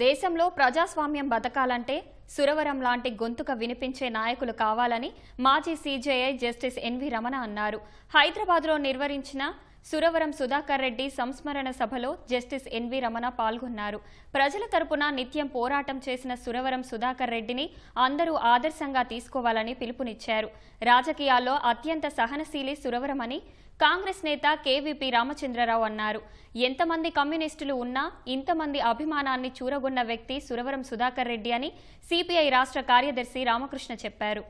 దేశంలో ప్రజాస్వామ్యం బతకాలంటే సురవరం లాంటి గొంతుక వినిపించే నాయకులు కావాలని మాజీ సీజేఐ జస్టిస్ ఎన్వి రమణ అన్నారు. హైదరాబాద్లో నిర్వహించిన సురవరం సుధాకర్ రెడ్డి సంస్మరణ సభలో జస్టిస్ ఎన్వి రమణ పాల్గొన్నారు. ప్రజల తరపున నిత్యం పోరాటం చేసిన సురవరం సుధాకర్ రెడ్డిని అందరూ ఆదర్శంగా తీసుకోవాలని పిలుపునిచ్చారు. రాజకీయాల్లో అత్యంత సహనశీలి సురవరమని కాంగ్రెస్ నేత కేవీపీ రామచంద్రరావు అన్నారు. ఎంతమంది కమ్యూనిస్టులు ఉన్నా ఇంతమంది అభిమానాన్ని చూరగొన్న వ్యక్తి సురవరం సుధాకర్ రెడ్డి అని సిపిఐ రాష్ట్ర కార్యదర్శి రామకృష్ణ చెప్పారు.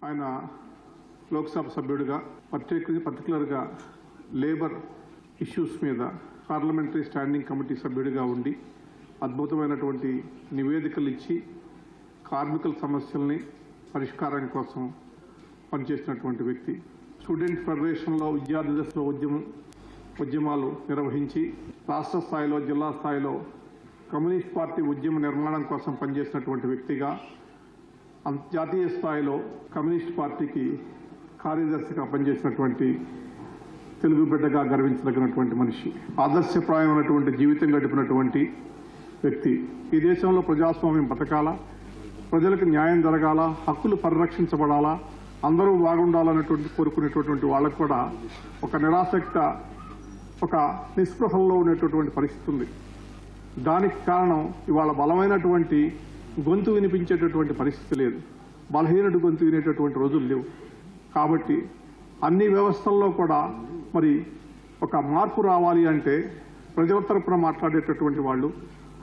ఆయన లోక్సభ సభ్యుడిగా పర్టికులర్ పర్టికులర్గా లేబర్ ఇష్యూస్ మీద పార్లమెంటరీ స్టాండింగ్ కమిటీ సభ్యుడిగా ఉండి అద్భుతమైనటువంటి నివేదికలు ఇచ్చి కార్మికుల సమస్యల్ని పరిష్కారం కోసం పనిచేసినటువంటి వ్యక్తి. స్టూడెంట్ ఫెడరేషన్లో విద్యార్థి దశలో ఉద్యమం ఉద్యమాలు నిర్వహించి రాష్ట్ర స్థాయిలో జిల్లా స్థాయిలో కమ్యూనిస్ట్ పార్టీ ఉద్యమ నిర్మాణం కోసం పనిచేసినటువంటి వ్యక్తిగా అంతర్జాతీయ స్థాయిలో కమ్యూనిస్ట్ పార్టీకి కార్యదర్శిగా పనిచేసినటువంటి తెలుగు బిడ్డగా గర్వించదగినటువంటి మనిషి. ఆదర్శప్రాయమైనటువంటి జీవితం గడిపినటువంటి వ్యక్తి. ఈ దేశంలో ప్రజాస్వామ్యం బతకాల? ప్రజలకు న్యాయం జరగాల? హక్కులు పరిరక్షించబడాలా? అందరూ బాగుండాలన్నటువంటి కోరుకునేటటువంటి వాళ్ళకు కూడా ఒక నిరాసక్త ఒక నిస్పృహల్లో ఉండేటటువంటి పరిస్థితి ఉంది. దానికి కారణం ఇవాళ బలమైనటువంటి గొంతు వినిపించేటటువంటి పరిస్థితి లేదు. బలహీనుడు గొంతు వినేటటువంటి రోజులు లేవు. కాబట్టి అన్ని వ్యవస్థల్లో కూడా మరి ఒక మార్పు రావాలి అంటే ప్రజల తరపున మాట్లాడేటటువంటి వాళ్ళు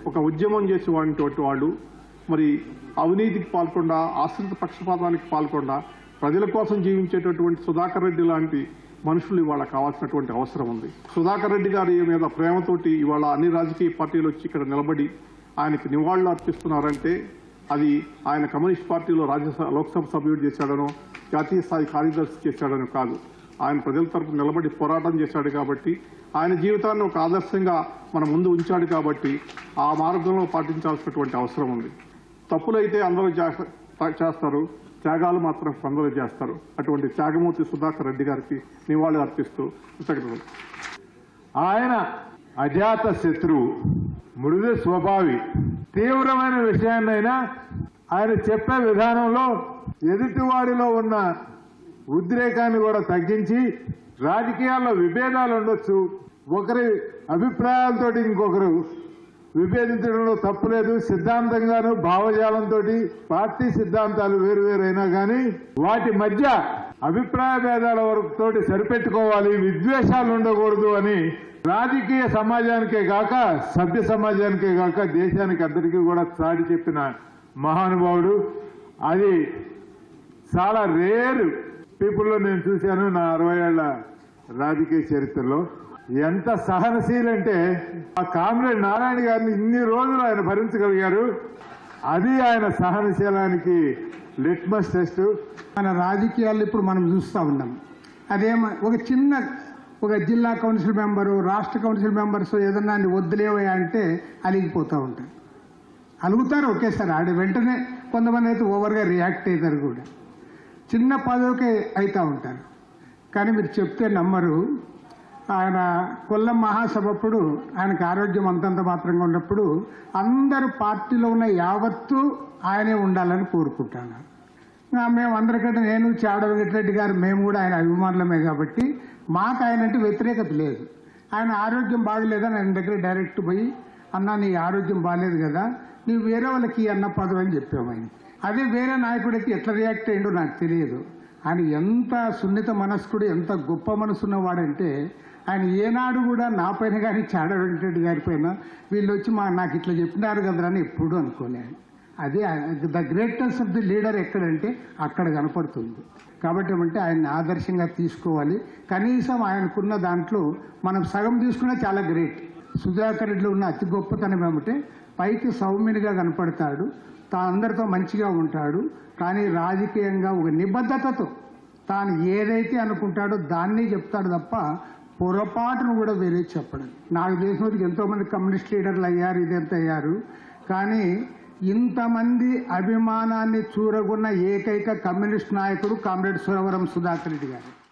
ఒక ఉద్యమం చేసేటువంటి వాళ్ళు మరి అవినీతికి పాల్గొండా ఆశ్రిత పక్షపాతానికి పాల్గొండా ప్రజల కోసం జీవించేటటువంటి సుధాకర్ రెడ్డి లాంటి మనుషులు ఇవాళ కావాల్సినటువంటి అవసరం ఉంది. సుధాకర్ రెడ్డి గారి మీద ప్రేమతోటి ఇవాళ అన్ని రాజకీయ పార్టీలు వచ్చి ఇక్కడ నిలబడి ఆయనకి నివాళులు అర్పిస్తున్నారంటే అది ఆయన కమ్యూనిస్ట్ పార్టీలో రాజ్యసభ లోక్సభ సభ్యుడు చేశాడనో జాతీయ స్థాయి కార్యదర్శి చేశాడనో కాదు. ఆయన ప్రజల తరపు నిలబడి పోరాటం చేశాడు కాబట్టి ఆయన జీవితాన్ని ఒక ఆదర్శంగా మన ముందు ఉంచాడు కాబట్టి ఆ మార్గంలో పాటించాల్సినటువంటి అవసరం ఉంది. తప్పులైతే అందరూ చేస్త- చేస్తారు. త్యాగాలు మాత్రం కొందరు చేస్తారు. అటువంటి త్యాగమూర్తి సుధాకర్ రెడ్డి గారికి నివాళి అర్పిస్తూ కృతజ్ఞతలు. ఆయన అజాత శత్రువు మృదు స్వభావి. తీవ్రమైన విషయాన్నైనా ఆయన చెప్పే విధానంలో ఎదుటివాడిలో ఉన్న ఉద్రేకాన్ని కూడా తగ్గించి రాజకీయాల్లో విభేదాలు ఉండొచ్చు. ఒకరి అభిప్రాయాలతోటి ఇంకొకరు విభేదించడంలో తప్పులేదు సిద్ధాంతంగాను భావజాలంతో పార్టీ సిద్ధాంతాలు వేరువేరైనా కానీ వాటి మధ్య అభిప్రాయ భేదాల వరకు తోటి సరిపెట్టుకోవాలి. విద్వేషాలు ఉండకూడదు అని రాజకీయ సమాజానికే కాక సభ్య సమాజానికే కాక దేశానికి అందరికీ కూడా చాటి చెప్పిన మహానుభావుడు. అది చాలా రేరు పీపుల్లో నేను చూశాను నా అరవై ఏళ్ళ రాజకీయ చరిత్రలో. ఎంత సహనశీలంటే ఆ కామ్రేడ్ నారాయణ గారిని ఇన్ని రోజులు ఆయన భరించగలిగారు. అది ఆయన సహనశీలానికి లిట్మస్ టెస్ట్ మన రాజకీయాల్లో ఇప్పుడు మనం చూస్తూ ఉన్నాం. అదేమ ఒక చిన్న ఒక జిల్లా కౌన్సిల్ మెంబరు రాష్ట్ర కౌన్సిల్ మెంబర్స్ ఏదన్నా వద్దులేవయ్యా అంటే అలిగిపోతూ ఉంటారు. అలుగుతారు ఒకేసారి. ఆడ వెంటనే కొంతమంది అయితే ఓవర్గా రియాక్ట్ అవుతారు కూడా. చిన్న పదవికే అవుతూ ఉంటారు. కానీ మీరు చెప్తే నమ్మరు. ఆయన కొల్లం మహాసభప్పుడు ఆయనకు ఆరోగ్యం అంతంత మాత్రంగా ఉన్నప్పుడు అందరు పార్టీలో ఉన్న యావత్తు ఆయనే ఉండాలని కోరుకుంటాను. మేము అందరికంటే నేను చాడ వెంకటరెడ్డి గారు మేము కూడా ఆయన అభిమానులమే కాబట్టి మాకు ఆయన అంటే వ్యతిరేకత లేదు. ఆయన ఆరోగ్యం బాగలేదని ఆయన దగ్గర డైరెక్ట్ పోయి అన్న నీ ఆరోగ్యం బాగాలేదు కదా నీవు వేరే వాళ్ళకి అన్న పదవి అని చెప్పాము ఆయన. అదే వేరే నాయకుడైతే ఎట్లా రియాక్ట్ అయ్యిండో నాకు తెలియదు. ఆయన ఎంత సున్నిత మనస్కుడు ఎంత గొప్ప మనసున్నవాడంటే ఆయన ఏనాడు కూడా నా పైన కానీ చాడ వెంకటరెడ్డి గారి పైన వీళ్ళు వచ్చి మా నాకు ఇట్లా చెప్పినారు కదరా అని ఎప్పుడు అనుకోలేదు అదే the greatest of the leader ఎక్కడంటే అక్కడ కనపడుతుంది. కాబట్టి ఏమంటే ఆయన్ని ఆదర్శంగా తీసుకోవాలి. కనీసం ఆయనకున్న దాంట్లో మనం సగం తీసుకున్నా చాలా గ్రేట్. సుధాకర్ రెడ్డిలో ఉన్న అతి గొప్పతనం ఏమంటే పైకి సౌమ్యునిగా కనపడతాడు తా అందరితో మంచిగా ఉంటాడు కానీ రాజకీయంగా ఒక నిబద్ధతతో తాను ఏదైతే అనుకుంటాడో దాన్నే చెప్తాడు తప్ప పొరపాటును కూడా వేరే చెప్పడం. నాకు తెలిసినందుకు ఎంతోమంది కమ్యూనిస్ట్ లీడర్లు అయ్యారు ఇదంతా అయ్యారు. కానీ ఇంతమంది అభిమానాన్ని చూరగొన్న ఏకైక కమ్యూనిస్ట్ నాయకుడు కామ్రేడ్ సురవరం సుధాకర్ రెడ్డి గారు.